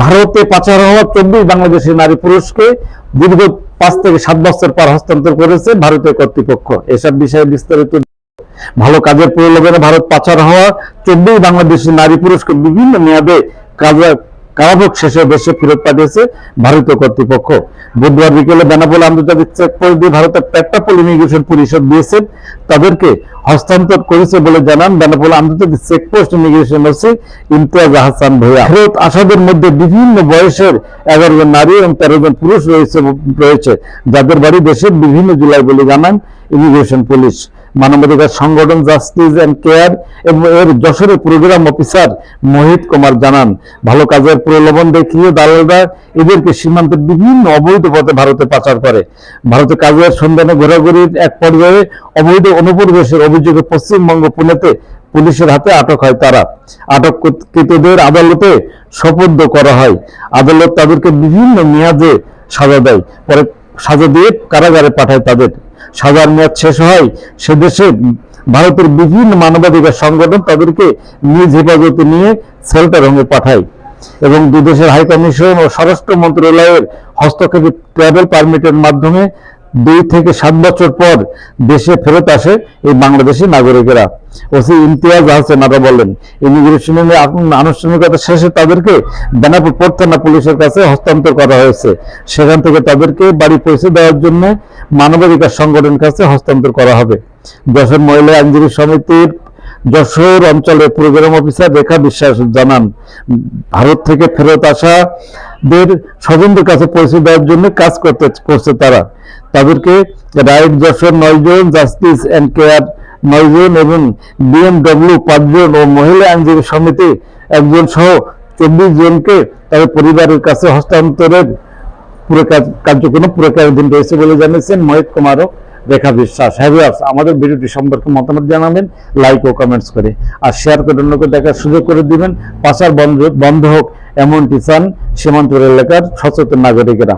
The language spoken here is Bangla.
ভারতে পাচার হওয়া চব্বিশ বাংলাদেশের নারী পুরুষকে দীর্ঘ পাঁচ থেকে সাত বছর পর হস্তান্তর করেছে ভারতীয় কর্তৃপক্ষ। এসব বিষয়ে বিস্তারিত ভালো কাজের প্রলোভনে ভারত পাচার হওয়া চব্বিশ বাংলাদেশের নারী পুরুষকে বিভিন্ন মেয়াদে কাজা কারাভোগ শেষে দেশে ফেরত পাঠিয়েছে ভারতীয় কর্তৃপক্ষ। বুধবার বিকেলে বেনাপোল আন্তর্জাতিক চেকপোস্ট দিয়ে ভারতের পেট্রাপোল ইমিগ্রেশন পরিষদ দিয়েছে। তাদেরকে হস্তান্তর করেছে বলে জানান বেনাপোল আন্তর্জাতিক checkpost immigration OC Imtiaz Ahsan Bhuiyan. ফেরত আসাদের মধ্যে বিভিন্ন বয়সের এগারো জন নারী এবং তেরো জন পুরুষ রয়েছে রয়েছে। যাদের বাড়ি দেশের বিভিন্ন জেলায় বলে জানান ইমিগ্রেশন পুলিশ। মানবাধিকার সংগঠন জাস্টিস এন্ড কেয়ার এবং এর যশোরের প্রোগ্রাম অফিসার মোহিত কুমার জানান, ভালো কাজের প্রলোভন দেখিয়ে দালালরা এদেরকে সীমান্তের বিভিন্ন অবৈধ পথে ভারতে পাচার করে। ভারতে কাজের সন্ধানে ঘোরাঘুরির এক পর্যায়ে অবৈধ অনুপ্রবেশের অভিযোগে পশ্চিমবঙ্গ পুনেতে পুলিশের হাতে আটক হয় তারা। আটককৃতদের আদালতে সোপর্দ করা হয়। আদালত তাদেরকে বিভিন্ন মেয়াদে সাজা দেয়। পরে সাজা দিয়ে কারাগারে পাঠায় তাদের। সাজার মেয়াদ শেষ হয় সে দেশে ভারতের বিভিন্ন মানবাধিকার সংগঠন তাদেরকে নিজ হেফাজতে নিয়ে সেল্টার হোমে পাঠায় এবং দুদেশের হাইকমিশন হাই ও স্বরাষ্ট্র মন্ত্রণালয়ের হস্তক্ষেপে ট্রাভেল পারমিটের মাধ্যমে দুই থেকে সাত বছর পর দেশে ফেরত আসে এই বাংলাদেশি নাগরিকেরা। ওসি ইমতিয়াজ আহসেন আরও বলেন ইমিগ্রেশনের আনুষ্ঠানিকতা শেষে তাদেরকে বেনাপুর থানা পুলিশের কাছে হস্তান্তর করা হয়েছে। সেখান থেকে তাদেরকে বাড়ি পৌঁছে দেওয়ার জন্য মানবাধিকার সংগঠনের কাছে হস্তান্তর করা হবে। যশোর মহিলা আইনজীবী সমিতির যশোর অঞ্চলের প্রোগ্রাম অফিসার রেখা বিশ্বাস জানান, ভারত থেকে ফেরত আসাদের স্বজনদের কাছে পৌঁছে দেওয়ার জন্য কাজ করতে করছে তারা। তাদেরকে রাইট যশোর নয়জন জাস্টিস অ্যান্ড কেয়ার নয়জন এবং বিএমডব্লিউ পাঁচজন ও মহিলা আইনজীবী সমিতি একজন সহ চব্বিশ জনকে তাদের পরিবারের কাছে হস্তান্তরের পুরো কার্যক্রম পুরোকারধীন রয়েছে বলে জানিয়েছেন মহিত কুমার ও রেখা বিশ্বাস। হ্যাভিয়ার্স আমাদের ভিডিওটি সম্পর্কে মতামত জানাবেন, লাইক ও কমেন্টস করে। আর শেয়ার করে অন্যকে দেখার সুযোগ করে দিবেন। পাচার বন্ধ বন্ধ হোক। এমনটি চান সীমান্ত এলাকার সচেতন নাগরিকেরা।